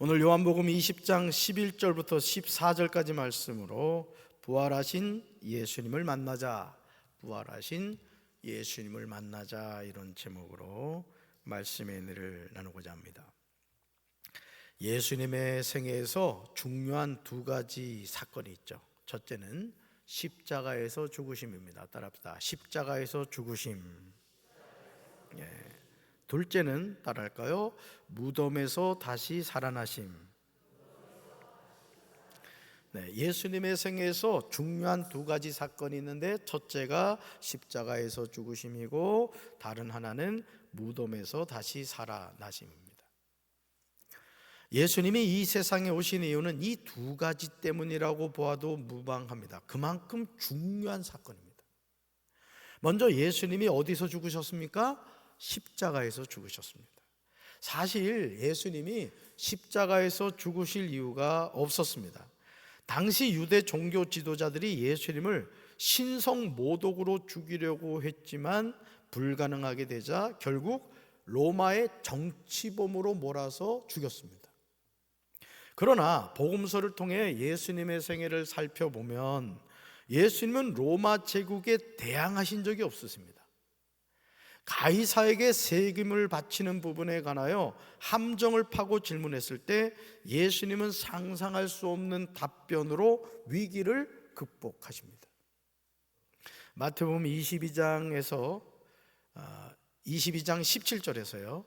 오늘 요한복음 20장 11절부터 14절까지 말씀으로 부활하신 예수님을 만나자. 부활하신 예수님을 만나자 이런 제목으로 말씀의 은혜를 나누고자 합니다. 예수님의 생애에서 중요한 두 가지 사건이 있죠. 첫째는 십자가에서 죽으심입니다. 따라합시다. 십자가에서 죽으심. 예. 둘째는 따라할까요? 무덤에서 다시 살아나심. 네, 예수님의 생애에서 중요한 두 가지 사건이 있는데 첫째가 십자가에서 죽으심이고 다른 하나는 무덤에서 다시 살아나심입니다. 예수님이 이 세상에 오신 이유는 이 두 가지 때문이라고 보아도 무방합니다. 그만큼 중요한 사건입니다. 먼저 예수님이 어디서 죽으셨습니까? 십자가에서 죽으셨습니다. 사실 예수님이 십자가에서 죽으실 이유가 없었습니다. 당시 유대 종교 지도자들이 예수님을 신성 모독으로 죽이려고 했지만 불가능하게 되자 결국 로마의 정치범으로 몰아서 죽였습니다. 그러나 복음서를 통해 예수님의 생애를 살펴보면 예수님은 로마 제국에 대항하신 적이 없으십니다. 가이사에게 세금을 바치는 부분에 관하여 함정을 파고 질문했을 때 예수님은 상상할 수 없는 답변으로 위기를 극복하십니다. 마태복음 22장에서 22장 17절에서요.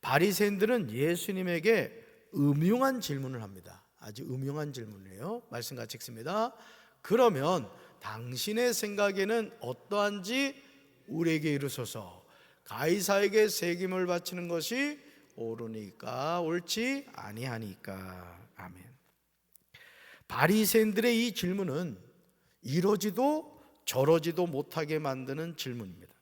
바리새인들은 예수님에게 음흉한 질문을 합니다. 아주 음흉한 질문이에요. 말씀 같이 읽습니다. 그러면 당신의 생각에는 어떠한지 우리에게 이르소서. 가이사에게 세금을 바치는 것이 옳으니까 옳지 아니하니까 아멘. 바리새인들의 이 질문은 이러지도 저러지도 못하게 만드는 질문입니다.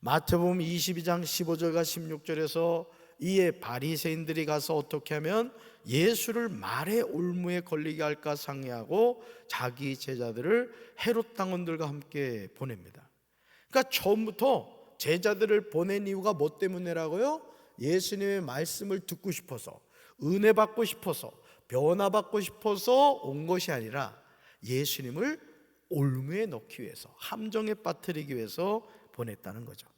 마태복음 22장 15절과 16절에서 이에 바리새인들이 가서 어떻게 하면 예수를 말의 올무에 걸리게 할까 상의하고 자기 제자들을 헤롯 당원들과 함께 보냅니다. 그러니까 처음부터 제자들을 보낸 이유가 뭐 때문이라고요? 예수님의 말씀을 듣고 싶어서 은혜 받고 싶어서 변화받고 싶어서 온 것이 아니라 예수님을 올무에 넣기 위해서 함정에 빠뜨리기 위해서 보냈다는 거죠.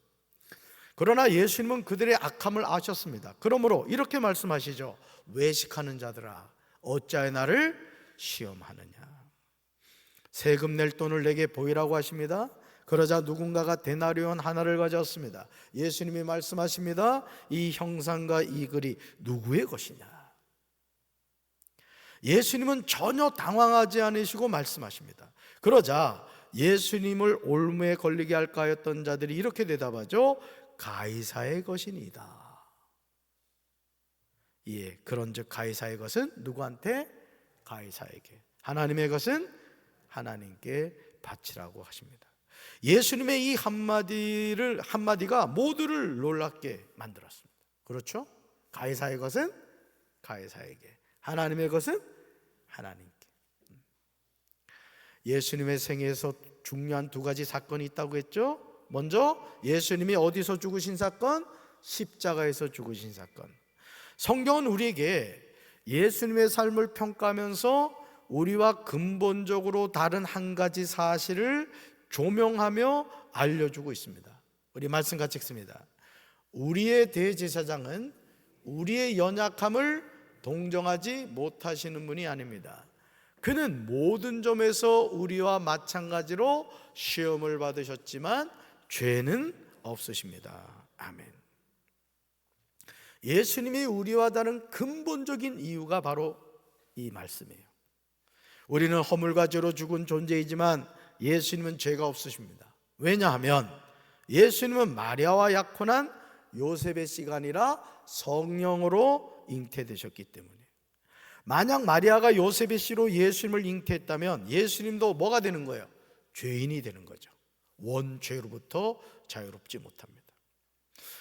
그러나 예수님은 그들의 악함을 아셨습니다. 그러므로 이렇게 말씀하시죠. 외식하는 자들아 어찌하여 나를 시험하느냐. 세금 낼 돈을 내게 보이라고 하십니다. 그러자 누군가가 데나리온 하나를 가져왔습니다. 예수님이 말씀하십니다. 이 형상과 이 글이 누구의 것이냐? 예수님은 전혀 당황하지 않으시고 말씀하십니다. 그러자 예수님을 올무에 걸리게 할까 했던 자들이 이렇게 대답하죠. 가이사의 것이니다. 예, 그런즉 가이사의 것은 누구한테? 가이사에게. 하나님의 것은 하나님께 바치라고 하십니다. 예수님의 이 한마디를 한마디가 모두를 놀랍게 만들었습니다. 그렇죠? 가이사의 것은 가이사에게, 하나님의 것은 하나님께. 예수님의 생애에서 중요한 두 가지 사건이 있다고 했죠. 먼저 예수님이 어디서 죽으신 사건? 십자가에서 죽으신 사건. 성경은 우리에게 예수님의 삶을 평가하면서 우리와 근본적으로 다른 한 가지 사실을 조명하며 알려주고 있습니다. 우리 말씀 같이 읽습니다. 우리의 대제사장은 우리의 연약함을 동정하지 못하시는 분이 아닙니다. 그는 모든 점에서 우리와 마찬가지로 시험을 받으셨지만 죄는 없으십니다. 아멘. 예수님이 우리와 다른 근본적인 이유가 바로 이 말씀이에요. 우리는 허물과 죄로 죽은 존재이지만 예수님은 죄가 없으십니다. 왜냐하면 예수님은 마리아와 약혼한 요셉의 시간이라 성령으로 잉태되셨기 때문에 만약 마리아가 요셉의 씨로 예수님을 잉태했다면 예수님도 뭐가 되는 거예요? 죄인이 되는 거죠. 원죄로부터 자유롭지 못합니다.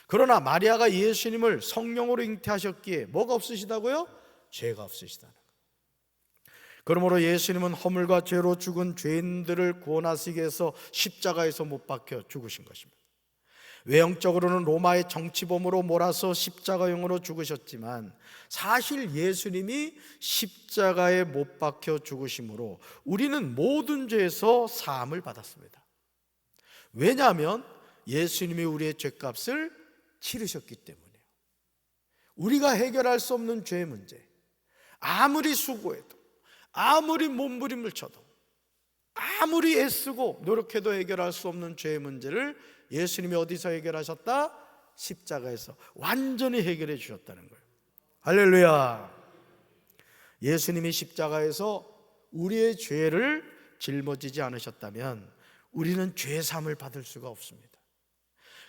그러나 마리아가 예수님을 성령으로 잉태하셨기에 뭐가 없으시다고요? 죄가 없으시다는 거예요. 그러므로 예수님은 허물과 죄로 죽은 죄인들을 구원하시기 위해서 십자가에서 못 박혀 죽으신 것입니다. 외형적으로는 로마의 정치범으로 몰아서 십자가용으로 죽으셨지만 사실 예수님이 십자가에 못 박혀 죽으심으로 우리는 모든 죄에서 사함을 받았습니다. 왜냐하면 예수님이 우리의 죄값을 치르셨기 때문이에요. 우리가 해결할 수 없는 죄의 문제, 아무리 수고해도, 아무리 몸부림을 쳐도, 아무리 애쓰고 노력해도 해결할 수 없는 죄의 문제를 예수님이 어디서 해결하셨다? 십자가에서 완전히 해결해 주셨다는 거예요. 할렐루야. 예수님이 십자가에서 우리의 죄를 짊어지지 않으셨다면 우리는 죄 삼을 받을 수가 없습니다.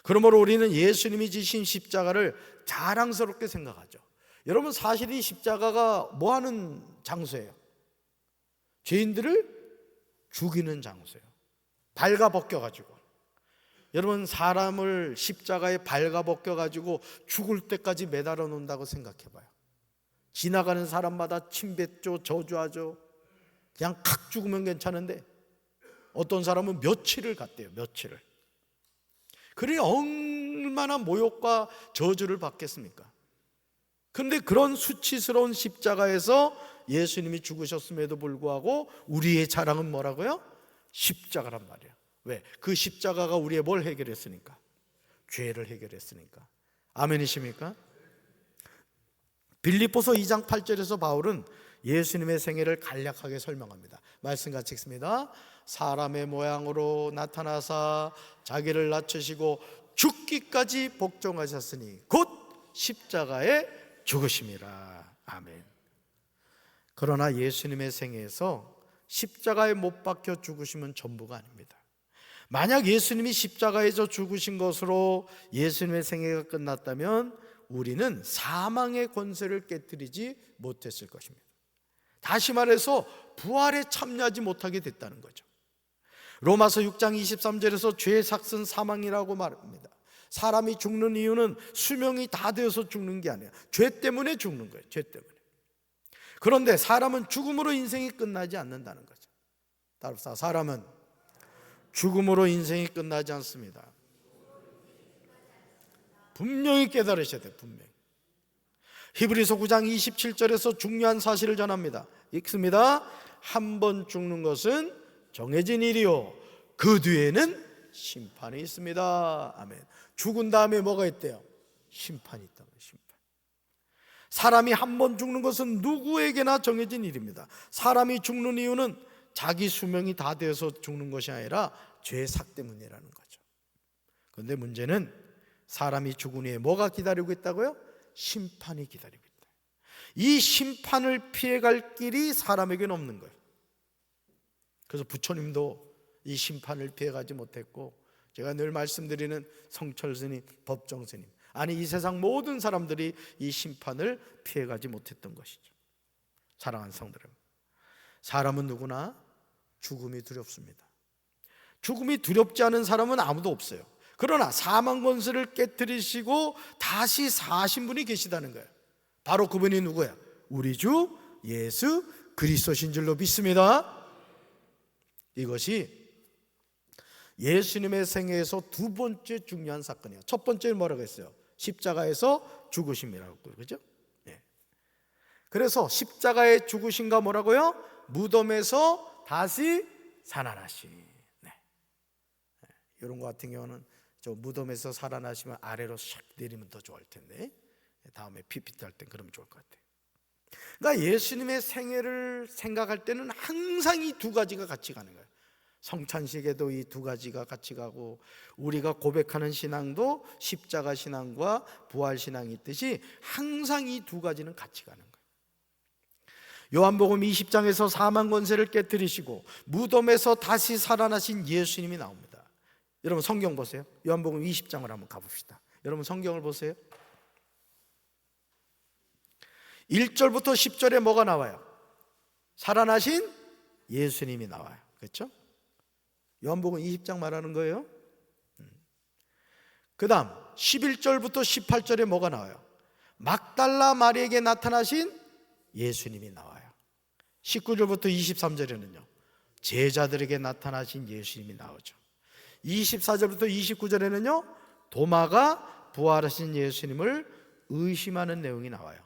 그러므로 우리는 예수님이 지신 십자가를 자랑스럽게 생각하죠. 여러분 사실 이 십자가가 뭐 하는 장소예요? 죄인들을 죽이는 장소예요. 발가 벗겨 가지고 여러분 사람을 십자가에 발가 벗겨 가지고 죽을 때까지 매달아 놓는다고 생각해 봐요. 지나가는 사람마다 침뱉죠, 저주하죠. 그냥 칵 죽으면 괜찮은데 어떤 사람은 며칠을 갔대요. 며칠을. 그러니 얼마나 모욕과 저주를 받겠습니까? 그런데 그런 수치스러운 십자가에서 예수님이 죽으셨음에도 불구하고 우리의 자랑은 뭐라고요? 십자가란 말이에요. 왜? 그 십자가가 우리의 뭘 해결했으니까? 죄를 해결했으니까. 아멘이십니까? 빌립보서 2장 8절에서 바울은 예수님의 생애를 간략하게 설명합니다. 말씀 같이 읽습니다. 사람의 모양으로 나타나사 자기를 낮추시고 죽기까지 복종하셨으니 곧 십자가에 죽으심이라. 아멘. 그러나 예수님의 생애에서 십자가에 못 박혀 죽으시면 전부가 아닙니다. 만약 예수님이 십자가에서 죽으신 것으로 예수님의 생애가 끝났다면 우리는 사망의 권세를 깨뜨리지 못했을 것입니다. 다시 말해서 부활에 참여하지 못하게 됐다는 거죠. 로마서 6장 23절에서 죄의 삭은 사망이라고 말합니다. 사람이 죽는 이유는 수명이 다 되어서 죽는 게 아니라 죄 때문에 죽는 거예요. 죄 때문에. 그런데 사람은 죽음으로 인생이 끝나지 않는다는 거죠. 따라서 사람은 죽음으로 인생이 끝나지 않습니다. 분명히 깨달으셔야 돼요. 분명히. 히브리서 9장 27절에서 중요한 사실을 전합니다. 읽습니다. 한 번 죽는 것은 정해진 일이요. 그 뒤에는 심판이 있습니다. 아멘. 죽은 다음에 뭐가 있대요? 심판이. 사람이 한 번 죽는 것은 누구에게나 정해진 일입니다. 사람이 죽는 이유는 자기 수명이 다 되어서 죽는 것이 아니라 죄삭 때문이라는 거죠. 그런데 문제는 사람이 죽은 후에 뭐가 기다리고 있다고요? 심판이 기다리고 있다. 이 심판을 피해갈 길이 사람에게는 없는 거예요. 그래서 부처님도 이 심판을 피해가지 못했고 제가 늘 말씀드리는 성철 스님, 법정 스님 아니 이 세상 모든 사람들이 이 심판을 피해가지 못했던 것이죠. 사랑하는 성들은 사람은 누구나 죽음이 두렵습니다. 죽음이 두렵지 않은 사람은 아무도 없어요. 그러나 사망 권세를 깨뜨리시고 다시 사신 분이 계시다는 거예요. 바로 그분이 누구야? 우리 주 예수 그리스도신 줄로 믿습니다. 이것이 예수님의 생애에서 두 번째 중요한 사건이에요. 첫 번째는 뭐라고 했어요? 십자가에서 죽으심이라고 그죠? 네. 그래서 십자가에 죽으신가 뭐라고요? 무덤에서 다시 살아나시. 네. 네. 이런 거 같은 경우는 저 무덤에서 살아나시면 아래로 샥 내리면 더 좋을 텐데 다음에 PPT 할땐 그러면 좋을 것 같아요. 그러니까 예수님의 생애를 생각할 때는 항상 이 두 가지가 같이 가는 거예요. 성찬식에도 이 두 가지가 같이 가고 우리가 고백하는 신앙도 십자가 신앙과 부활 신앙이 있듯이 항상 이 두 가지는 같이 가는 거예요. 요한복음 20장에서 사망 권세를 깨뜨리시고 무덤에서 다시 살아나신 예수님이 나옵니다. 여러분 성경 보세요. 요한복음 20장을 한번 가봅시다. 여러분 성경을 보세요. 1절부터 10절에 뭐가 나와요? 살아나신 예수님이 나와요. 그렇죠? 요한복음 20장 말하는 거예요. 그 다음 11절부터 18절에 뭐가 나와요? 막달라 마리에게 나타나신 예수님이 나와요. 19절부터 23절에는요. 제자들에게 나타나신 예수님이 나오죠. 24절부터 29절에는요. 도마가 부활하신 예수님을 의심하는 내용이 나와요.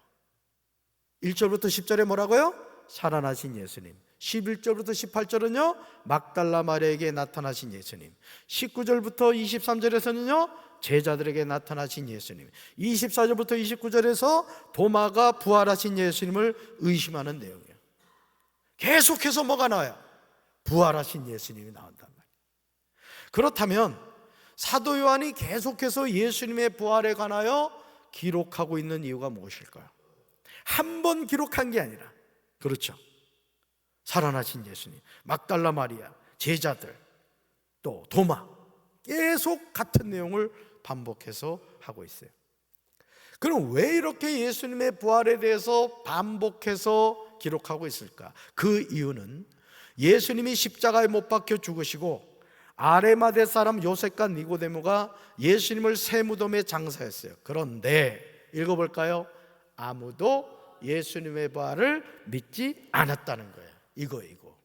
1절부터 10절에 뭐라고요? 살아나신 예수님. 11절부터 18절은요, 막달라 마리아에게 나타나신 예수님. 19절부터 23절에서는요, 제자들에게 나타나신 예수님. 24절부터 29절에서 도마가 부활하신 예수님을 의심하는 내용이에요. 계속해서 뭐가 나와요? 부활하신 예수님이 나온단 말이에요. 그렇다면 사도 요한이 계속해서 예수님의 부활에 관하여 기록하고 있는 이유가 무엇일까요? 한 번 기록한 게 아니라 그렇죠. 살아나신 예수님, 막달라 마리아, 제자들, 또 도마 계속 같은 내용을 반복해서 하고 있어요. 그럼 왜 이렇게 예수님의 부활에 대해서 반복해서 기록하고 있을까? 그 이유는 예수님이 십자가에 못 박혀 죽으시고 아레마대 사람 요셉과 니고데모가 예수님을 새 무덤에 장사했어요. 그런데 읽어볼까요? 아무도 예수님의 부활을 믿지 않았다는 거예요. 이거 이거.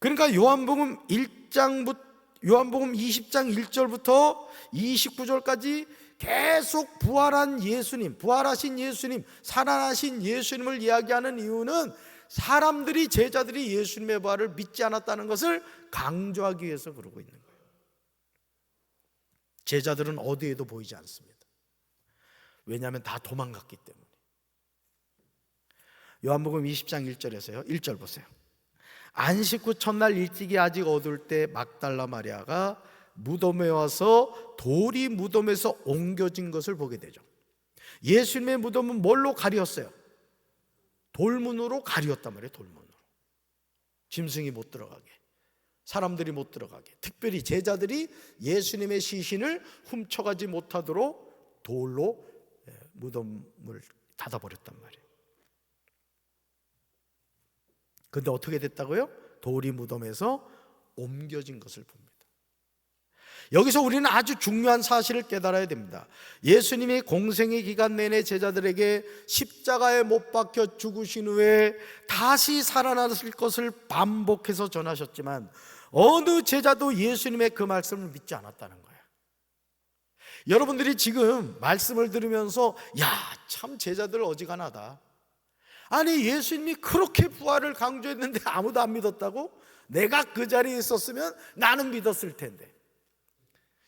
그러니까 요한복음 1장부터 요한복음 20장 1절부터 29절까지 계속 부활한 예수님, 부활하신 예수님, 살아나신 예수님을 이야기하는 이유는 사람들이 제자들이 예수님의 부활을 믿지 않았다는 것을 강조하기 위해서 그러고 있는 거예요. 제자들은 어디에도 보이지 않습니다. 왜냐하면 다 도망갔기 때문에. 요한복음 20장 1절에서요. 1절 보세요. 안식 후 첫날 일찍이 아직 어두울 때 막달라 마리아가 무덤에 와서 돌이 무덤에서 옮겨진 것을 보게 되죠. 예수님의 무덤은 뭘로 가리었어요? 돌문으로 가리었단 말이에요. 돌문으로. 짐승이 못 들어가게. 사람들이 못 들어가게. 특별히 제자들이 예수님의 시신을 훔쳐가지 못하도록 돌로 예, 무덤을 닫아버렸단 말이에요. 근데 어떻게 됐다고요? 돌이 무덤에서 옮겨진 것을 봅니다. 여기서 우리는 아주 중요한 사실을 깨달아야 됩니다. 예수님이 공생의 기간 내내 제자들에게 십자가에 못 박혀 죽으신 후에 다시 살아나실 것을 반복해서 전하셨지만 어느 제자도 예수님의 그 말씀을 믿지 않았다는 거예요. 여러분들이 지금 말씀을 들으면서 야, 참 제자들 어지간하다. 아니 예수님이 그렇게 부활을 강조했는데 아무도 안 믿었다고? 내가 그 자리에 있었으면 나는 믿었을 텐데.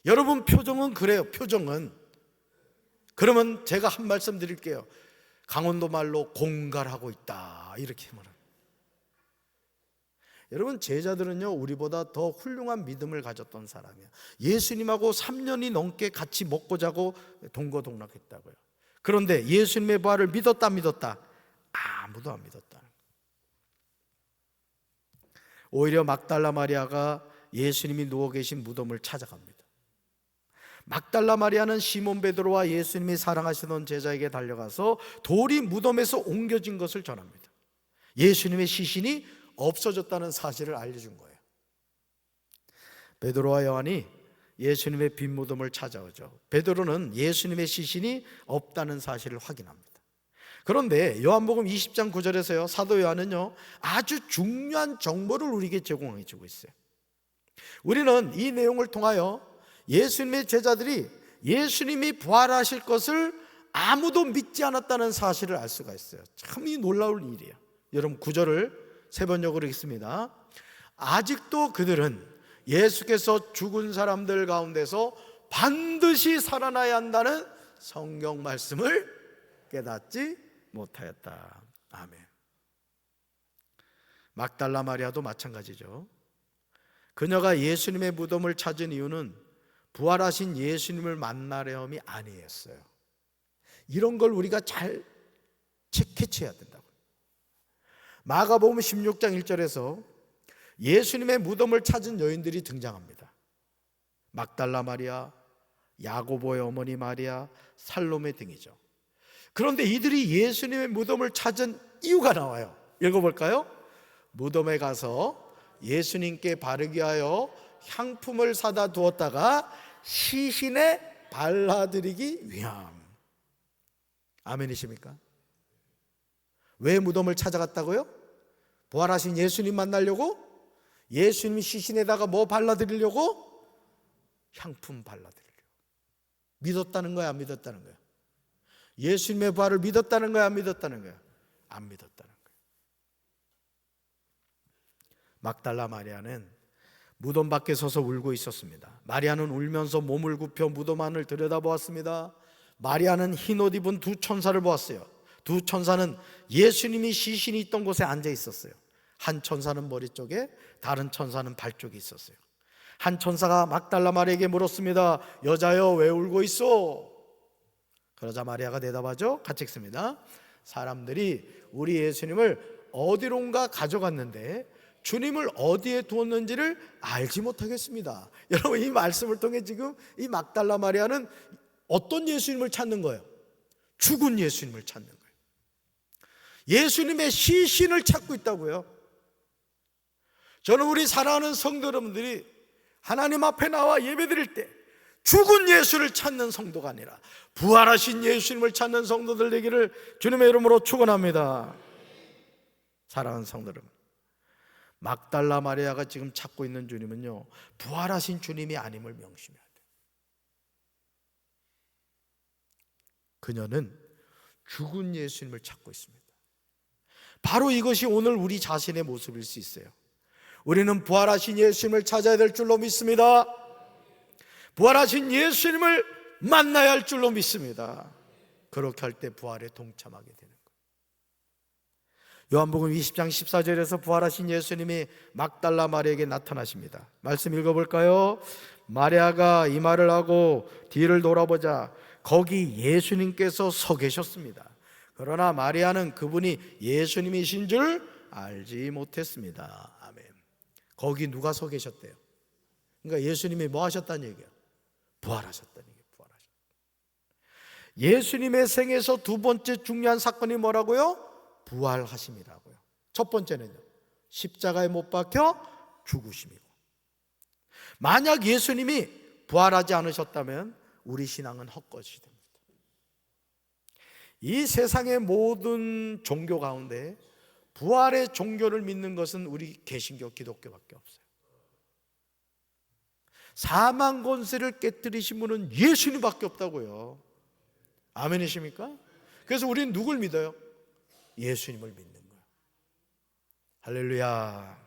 여러분 표정은 그래요. 표정은. 그러면 제가 한 말씀 드릴게요. 강원도 말로 공갈하고 있다. 이렇게 말합니다. 여러분 제자들은요 우리보다 더 훌륭한 믿음을 가졌던 사람이야. 예수님하고 3년이 넘게 같이 먹고 자고 동거동락했다고요. 그런데 예수님의 부활을 믿었다 믿었다. 아무도 안 믿었다. 오히려 막달라 마리아가 예수님이 누워 계신 무덤을 찾아갑니다. 막달라 마리아는 시몬 베드로와 예수님이 사랑하시던 제자에게 달려가서 돌이 무덤에서 옮겨진 것을 전합니다. 예수님의 시신이 없어졌다는 사실을 알려준 거예요. 베드로와 요한이 예수님의 빈 무덤을 찾아오죠. 베드로는 예수님의 시신이 없다는 사실을 확인합니다. 그런데 요한복음 20장 9절에서요. 사도 요한은요. 아주 중요한 정보를 우리에게 제공해 주고 있어요. 우리는 이 내용을 통하여 예수님의 제자들이 예수님이 부활하실 것을 아무도 믿지 않았다는 사실을 알 수가 있어요. 참 이 놀라울 일이에요. 여러분 구절을 세 번 역으로 읽습니다. 아직도 그들은 예수께서 죽은 사람들 가운데서 반드시 살아나야 한다는 성경 말씀을 깨닫지 못하였다. 아멘. 막달라 마리아도 마찬가지죠. 그녀가 예수님의 무덤을 찾은 이유는 부활하신 예수님을 만나려함이 아니었어요. 이런 걸 우리가 잘 체크해야 된다고. 마가복음 16장 1절에서 예수님의 무덤을 찾은 여인들이 등장합니다. 막달라 마리아, 야고보의 어머니 마리아, 살로메 등이죠. 그런데 이들이 예수님의 무덤을 찾은 이유가 나와요. 읽어볼까요? 무덤에 가서 예수님께 바르게 하여 향품을 사다 두었다가 시신에 발라드리기 위함. 아멘이십니까? 왜 무덤을 찾아갔다고요? 부활하신 예수님 만나려고? 예수님 시신에다가 뭐 발라드리려고? 향품 발라드리려고. 믿었다는 거야, 안 믿었다는 거야? 예수님의 부활을 믿었다는 거야, 안 믿었다는 거야? 안 믿었다는 거야. 막달라 마리아는 무덤 밖에 서서 울고 있었습니다. 마리아는 울면서 몸을 굽혀 무덤 안을 들여다보았습니다. 마리아는 흰 옷 입은 두 천사를 보았어요. 두 천사는 예수님이 시신이 있던 곳에 앉아 있었어요. 한 천사는 머리 쪽에, 다른 천사는 발 쪽에 있었어요. 한 천사가 막달라 마리아에게 물었습니다. 여자여 왜 울고 있어? 그러자 마리아가 대답하죠. 같이 읽습니다. 사람들이 우리 예수님을 어디론가 가져갔는데 주님을 어디에 두었는지를 알지 못하겠습니다. 여러분 이 말씀을 통해 지금 이 막달라 마리아는 어떤 예수님을 찾는 거예요? 죽은 예수님을 찾는 거예요. 예수님의 시신을 찾고 있다고요. 저는 우리 사랑하는 성도 여러분들이 하나님 앞에 나와 예배드릴 때 죽은 예수를 찾는 성도가 아니라 부활하신 예수님을 찾는 성도들 되기를 주님의 이름으로 축원합니다. 사랑하는 성도 여러분. 막달라 마리아가 지금 찾고 있는 주님은요. 부활하신 주님이 아님을 명심해야 돼. 그녀는 죽은 예수님을 찾고 있습니다. 바로 이것이 오늘 우리 자신의 모습일 수 있어요. 우리는 부활하신 예수님을 찾아야 될 줄로 믿습니다. 부활하신 예수님을 만나야 할 줄로 믿습니다. 그렇게 할 때 부활에 동참하게 되는 거예요. 요한복음 20장 14절에서 부활하신 예수님이 막달라 마리아에게 나타나십니다. 말씀 읽어볼까요? 마리아가 이 말을 하고 뒤를 돌아보자 거기 예수님께서 서 계셨습니다. 그러나 마리아는 그분이 예수님이신 줄 알지 못했습니다. 아멘. 거기 누가 서 계셨대요? 그러니까 예수님이 뭐 하셨다는 얘기야? 부활하셨다는. 예수님의 생에서 두 번째 중요한 사건이 뭐라고요? 부활하심이라고요. 첫 번째는요. 십자가에 못 박혀 죽으심이고. 만약 예수님이 부활하지 않으셨다면 우리 신앙은 헛것이 됩니다. 이 세상의 모든 종교 가운데 부활의 종교를 믿는 것은 우리 개신교 기독교밖에 없어요. 사망 권세를 깨뜨리신 분은 예수님밖에 없다고요. 아멘이십니까? 그래서 우리는 누굴 믿어요? 예수님을 믿는 거예요. 할렐루야.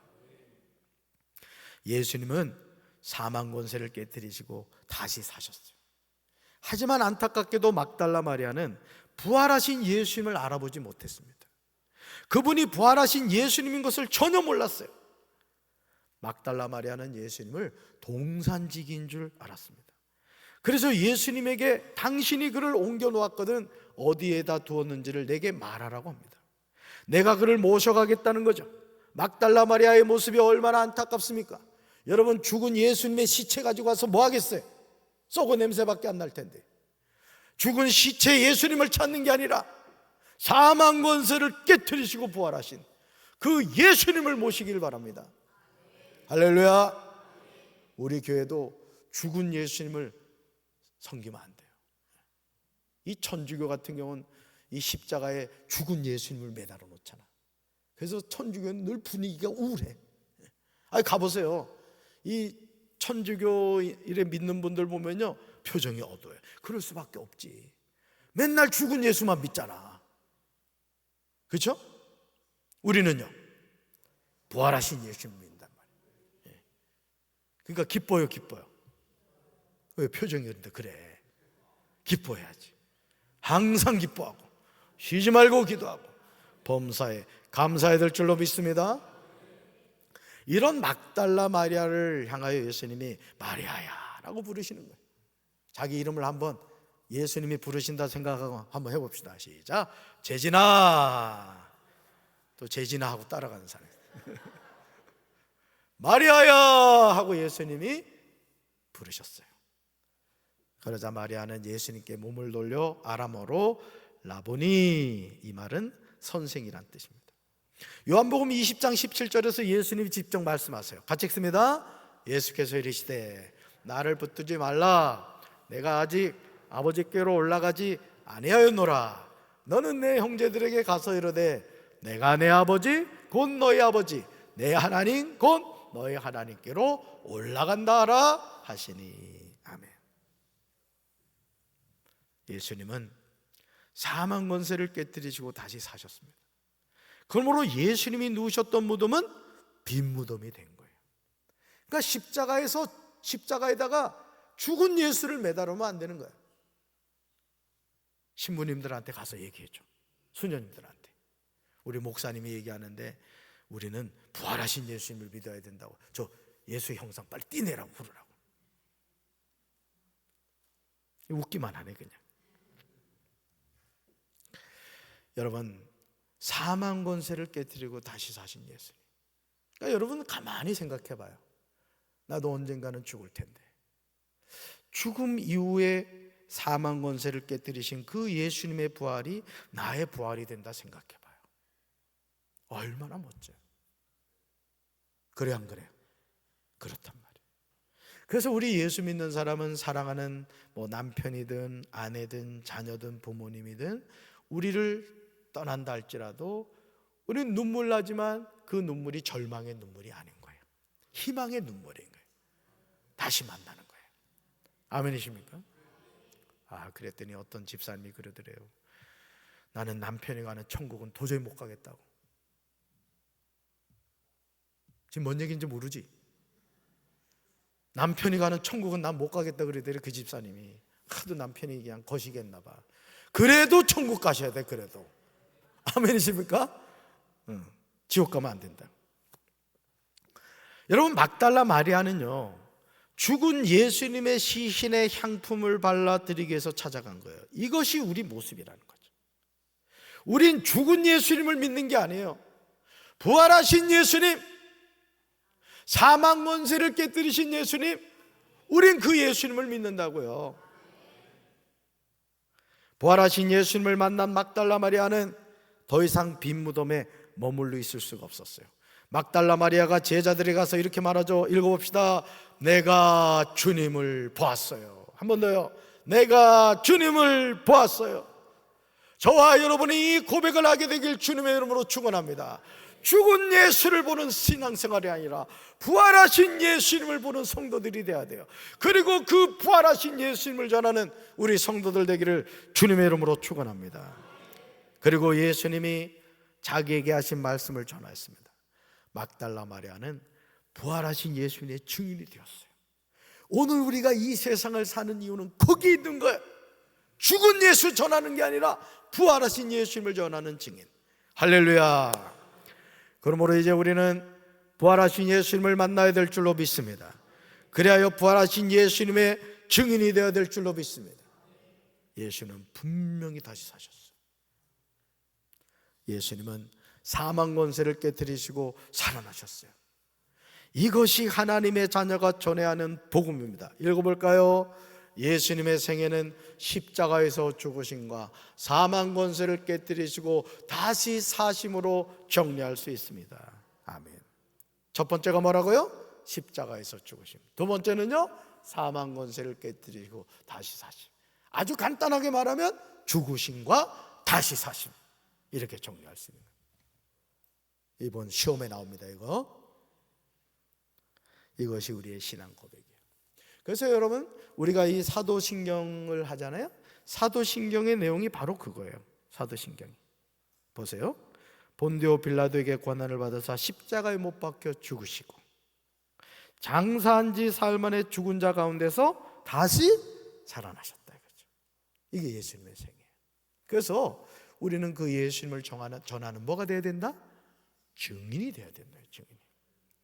예수님은 사망 권세를 깨뜨리시고 다시 사셨어요. 하지만 안타깝게도 막달라 마리아는 부활하신 예수님을 알아보지 못했습니다. 그분이 부활하신 예수님인 것을 전혀 몰랐어요. 막달라 마리아는 예수님을 동산직인 줄 알았습니다. 그래서 예수님에게 당신이 그를 옮겨 놓았거든 어디에다 두었는지를 내게 말하라고 합니다. 내가 그를 모셔가겠다는 거죠. 막달라 마리아의 모습이 얼마나 안타깝습니까? 여러분 죽은 예수님의 시체 가지고 와서 뭐 하겠어요? 썩은 냄새밖에 안 날 텐데. 죽은 시체 예수님을 찾는 게 아니라 사망 권세를 깨뜨리시고 부활하신 그 예수님을 모시길 바랍니다. 할렐루야. 우리 교회도 죽은 예수님을 섬기면 안 돼요. 이 천주교 같은 경우는 이 십자가에 죽은 예수님을 매달아 놓잖아. 그래서 천주교는 늘 분위기가 우울해. 아니 가보세요. 이 천주교 일에 믿는 분들 보면요 표정이 어두워요. 그럴 수밖에 없지. 맨날 죽은 예수만 믿잖아. 그렇죠? 우리는요 부활하신 예수님. 그러니까 기뻐요, 기뻐요. 왜 표정이 그런데 그래? 기뻐해야지. 항상 기뻐하고 쉬지 말고 기도하고 범사에 감사해야 될 줄로 믿습니다. 이런 막달라 마리아를 향하여 예수님이 마리아야라고 부르시는 거예요. 자기 이름을 한번 예수님이 부르신다 생각하고 한번 해봅시다. 시작. 재진아. 또 재진아 하고 따라가는 사람. 마리아야 하고 예수님이 부르셨어요. 그러자 마리아는 예수님께 몸을 돌려 아람어로 라보니 이 말은 선생이란 뜻입니다. 요한복음 20장 17절에서 예수님이 직접 말씀하세요. 같이 읽습니다. 예수께서 이르시되 나를 붙들지 말라. 내가 아직 아버지께로 올라가지 아니하였노라. 너는 내 형제들에게 가서 이르되 내가 내 아버지 곧 너희 아버지 내 하나님 곧 너희 하나님께로 올라간다 하라 하시니 아멘. 예수님은 사망 권세를 깨뜨리시고 다시 사셨습니다. 그러므로 예수님이 누우셨던 무덤은 빈 무덤이 된 거예요. 그러니까 십자가에서 십자가에다가 죽은 예수를 매달으면 안 되는 거예요. 신부님들한테 가서 얘기해줘. 수녀님들한테. 우리 목사님이 얘기하는데 우리는 부활하신 예수님을 믿어야 된다고. 저 예수 형상 빨리 띠내라고 부르라고. 웃기만 하네 그냥. 여러분 사망 권세를 깨뜨리고 다시 사신 예수님. 그러니까 여러분 가만히 생각해 봐요. 나도 언젠가는 죽을 텐데. 죽음 이후에 사망 권세를 깨뜨리신 그 예수님의 부활이 나의 부활이 된다 생각해. 얼마나 멋져요. 그래 안 그래요? 그렇단 말이에요. 그래서 우리 예수 믿는 사람은 사랑하는 뭐 남편이든 아내든 자녀든 부모님이든 우리를 떠난다 할지라도 우리는 눈물 나지만 그 눈물이 절망의 눈물이 아닌 거예요. 희망의 눈물인 거예요. 다시 만나는 거예요. 아멘이십니까? 아, 그랬더니 어떤 집사님이 그러더래요. 나는 남편이 가는 천국은 도저히 못 가겠다고. 지금 뭔 얘기인지 모르지? 남편이 가는 천국은 난 못 가겠다 그러더래 그 집사님이. 하도 남편이 그냥 거시겠나 봐. 그래도 천국 가셔야 돼, 그래도. 아멘이십니까? 응. 지옥 가면 안 된다. 여러분, 막달라 마리아는요, 죽은 예수님의 시신의 향품을 발라드리기 위해서 찾아간 거예요. 이것이 우리 모습이라는 거죠. 우린 죽은 예수님을 믿는 게 아니에요. 부활하신 예수님, 사망 원세를 깨뜨리신 예수님, 우린 그 예수님을 믿는다고요. 부활하신 예수님을 만난 막달라 마리아는 더 이상 빈 무덤에 머물러 있을 수가 없었어요. 막달라 마리아가 제자들이 가서 이렇게 말하죠. 읽어봅시다. 내가 주님을 보았어요. 한 번 더요. 내가 주님을 보았어요. 저와 여러분이 이 고백을 하게 되길 주님의 이름으로 축원합니다. 죽은 예수를 보는 신앙생활이 아니라 부활하신 예수님을 보는 성도들이 되어야 돼요. 그리고 그 부활하신 예수님을 전하는 우리 성도들 되기를 주님의 이름으로 축원합니다. 그리고 예수님이 자기에게 하신 말씀을 전하였습니다. 막달라 마리아는 부활하신 예수님의 증인이 되었어요. 오늘 우리가 이 세상을 사는 이유는 거기 있는 거예요. 죽은 예수 전하는 게 아니라 부활하신 예수님을 전하는 증인. 할렐루야. 그러므로 이제 우리는 부활하신 예수님을 만나야 될 줄로 믿습니다. 그래야 부활하신 예수님의 증인이 되어야 될 줄로 믿습니다. 예수는 분명히 다시 사셨어요. 예수님은 사망 권세를 깨뜨리시고 살아나셨어요. 이것이 하나님의 자녀가 전해야 하는 복음입니다. 읽어볼까요? 예수님의 생애는 십자가에서 죽으심과 사망 권세를 깨뜨리시고 다시 사심으로 정리할 수 있습니다. 아멘. 첫 번째가 뭐라고요? 십자가에서 죽으심. 두 번째는요? 사망 권세를 깨뜨리시고 다시 사심. 아주 간단하게 말하면 죽으심과 다시 사심. 이렇게 정리할 수 있는. 이번 시험에 나옵니다. 이거. 이것이 우리의 신앙 고백이에요. 그래서 여러분 우리가 이 사도신경을 하잖아요. 사도신경의 내용이 바로 그거예요. 사도신경이. 보세요. 본디오 빌라도에게 권한을 받아서 십자가에 못 박혀 죽으시고 장사한 지 사흘 만에 죽은 자 가운데서 다시 살아나셨다 이거죠. 이게 예수님의 생이에요. 그래서 우리는 그 예수님을 전하는 뭐가 돼야 된다? 증인이 돼야 된다. 증인.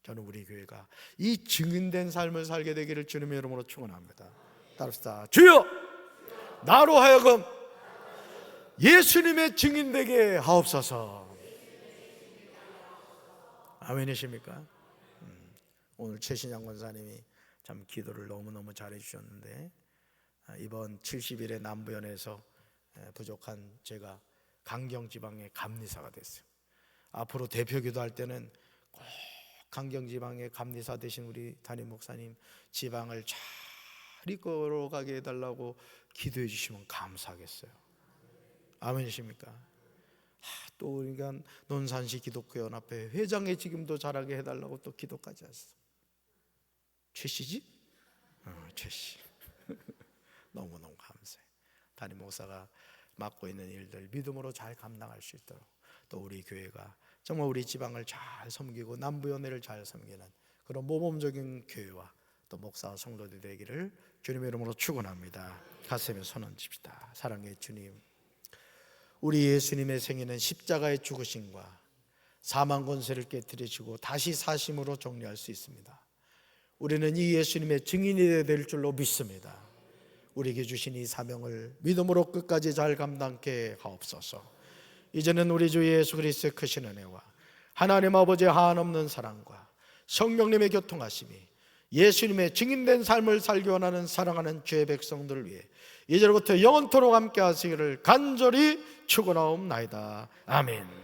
저는 우리 교회가 이 증인된 삶을 살게 되기를 주님의 이름으로 축원합니다. 따릅시다. 주여, 나로 하여금 예수님의 증인 되게 하옵소서. 아멘이십니까? 음, 오늘 최신양 권사님이 참 기도를 너무 너무 잘해 주셨는데 아, 이번 70일의 남부연에서 부족한 제가 강경 지방의 감리사가 됐어요. 앞으로 대표 기도할 때는 꼭 강경 지방의 감리사 되신 우리 담임 목사님 지방을 잘 이끌어가게 해달라고 기도해 주시면 감사하겠어요. 아멘이십니까? 하, 또 우리가 논산시 기독교 연합회 회장의 직임도 잘하게 해달라고 또 기도까지 했어. 최 씨지? 어, 최 씨. 너무 너무 감사해. 담임 목사가 맡고 있는 일들 믿음으로 잘 감당할 수 있도록 또 우리 교회가 정말 우리 지방을 잘 섬기고 남부연회를 잘 섬기는 그런 모범적인 교회와 또 목사와 성도들이 되기를 주님의 이름으로 축원합니다. 가슴에 손 얹읍시다. 사랑의 주님. 우리 예수님의 생애는 십자가의 죽으심과 사망 권세를 깨뜨리시고 다시 사심으로 정리할 수 있습니다. 우리는 이 예수님의 증인이 될 줄로 믿습니다. 우리에게 주신 이 사명을 믿음으로 끝까지 잘 감당케 하옵소서. 이제는 우리 주 예수 그리스도의 크신 은혜와 하나님 아버지의 한없는 사랑과 성령님의 교통하심이 예수님의 증인된 삶을 살기 원하는 사랑하는 죄 백성들을 위해 이제로부터 영원토록 함께 하시기를 간절히 축원하옵나이다. 아멘.